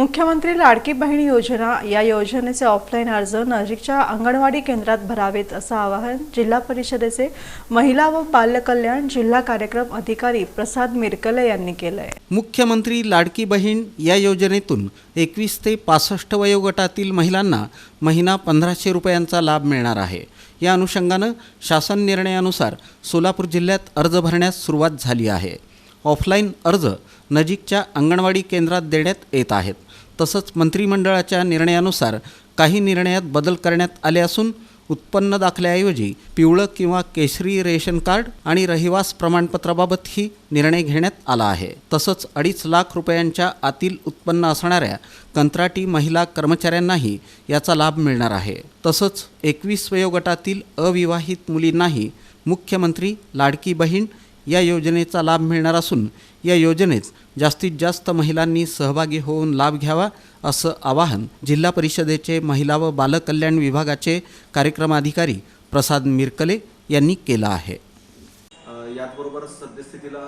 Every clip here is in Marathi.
मुख्यमंत्री लाडकी बहीण योजना या योजनेचे ऑफलाईन अर्ज नजीकच्या अंगणवाडी केंद्रात भरावेत असं आवाहन जिल्हा परिषदेचे महिला व बालकल्याण जिल्हा कार्यक्रम अधिकारी प्रसाद मिरकले यांनी केलं आहे मुख्यमंत्री लाडकी बहीण या योजनेतून एकवीस ते पासष्ट वयोगटातील महिलांना महिना पंधराशे रुपयांचा लाभ मिळणार आहे. या अनुषंगानं शासन निर्णयानुसार सोलापूर जिल्ह्यात अर्ज भरण्यास सुरुवात झाली आहे. ऑफलाईन अर्ज नजीकच्या अंगणवाडी केंद्रात देण्यात येत आहेत. तसंच मंत्रिमंडळाच्या निर्णयानुसार काही निर्णयात बदल करण्यात आले असून उत्पन्न दाखल्याऐवजी पिवळं किंवा केशरी रेशन कार्ड आणि रहिवास प्रमाणपत्राबाबतही निर्णय घेण्यात आला आहे. तसंच अडीच लाख रुपयांच्या आतील उत्पन्न असणाऱ्या कंत्राटी महिला कर्मचाऱ्यांनाही याचा लाभ मिळणार आहे. तसंच एकवीस वयोगटातील अविवाहित मुलींनाही मुख्यमंत्री लाडकी बहीण या योजनेचा लाभ मिळणार असून या योजनेत जास्तीत जास्त महिलांनी सहभागी होऊन लाभ घ्यावा असं आवाहन जिल्हा परिषदेचे महिला व बालकल्याण विभागाचे कार्यक्रम अधिकारी प्रसाद मिरकले यांनी केलं आहे. याचबरोबर याचबरोबरच सद्यस्थितीला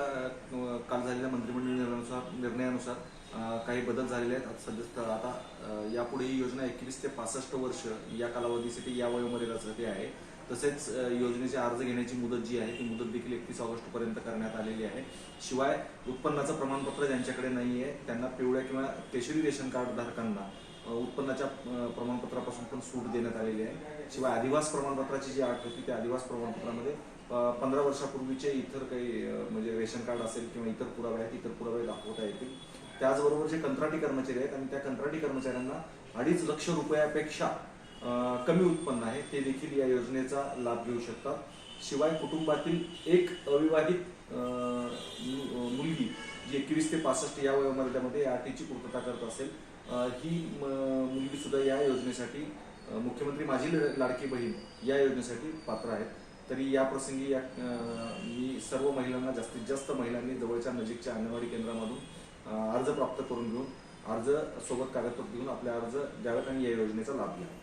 काल झालेल्या मंत्रिमंडळ निर्णयानुसार निर्णयानुसार काही बदल झालेले आहेत. आता आता यापुढे ही योजना एकवीस ते पासष्ट वर्ष या कालावधीसाठी या वयोमर्यादासाठी आहे. तसेच योजनेचे अर्ज घेण्याची मुदत जी आहे ती मुदत देखील एकतीस ऑगस्ट पर्यंत करण्यात आलेली आहे. शिवाय उत्पन्नाचं प्रमाणपत्र ज्यांच्याकडे नाही आहे त्यांना पिवळ्या किंवा केशरी रेशन कार्ड धारकांना उत्पन्नाच्या प्रमाणपत्रापासून पण सूट देण्यात आलेली आहे. शिवाय आदिवास प्रमाणपत्राची जी अट होती त्या आदिवास प्रमाणपत्रामध्ये पंधरा वर्षापूर्वीचे इतर काही म्हणजे रेशन कार्ड असेल किंवा इतर पुरावे आहेत इतर पुरावे दाखवता येतील. त्याचबरोबर जे कंत्राटी कर्मचारी आहेत आणि त्या कंत्राटी कर्मचाऱ्यांना अडीच लक्ष रुपयापेक्षा कमी उत्पन्न आहे. ते देखील या योजनेचा लाभ घेऊ शकतात. शिवाय कुटुंबातील एक अविवाहित मुलगी जी एकवीस ते पासष्ट या वयोमर्यादेमध्ये या अटीची पूर्तता करत असेल ही मुलगी सुद्धा या योजनेसाठी मुख्यमंत्री माझी ल- लाडकी बहीण या योजनेसाठी पात्र आहेत. तरी या प्रसंगी या मी सर्व महिलांना जास्तीत जास्त महिलांनी जवळच्या नजीकच्या अंगणवाडी केंद्रामधून अर्ज प्राप्त करून घेऊन अर्ज सोबत कागदपत्र घेऊन आपले अर्ज द्यावेत आणि या योजनेचा लाभ घ्यावा.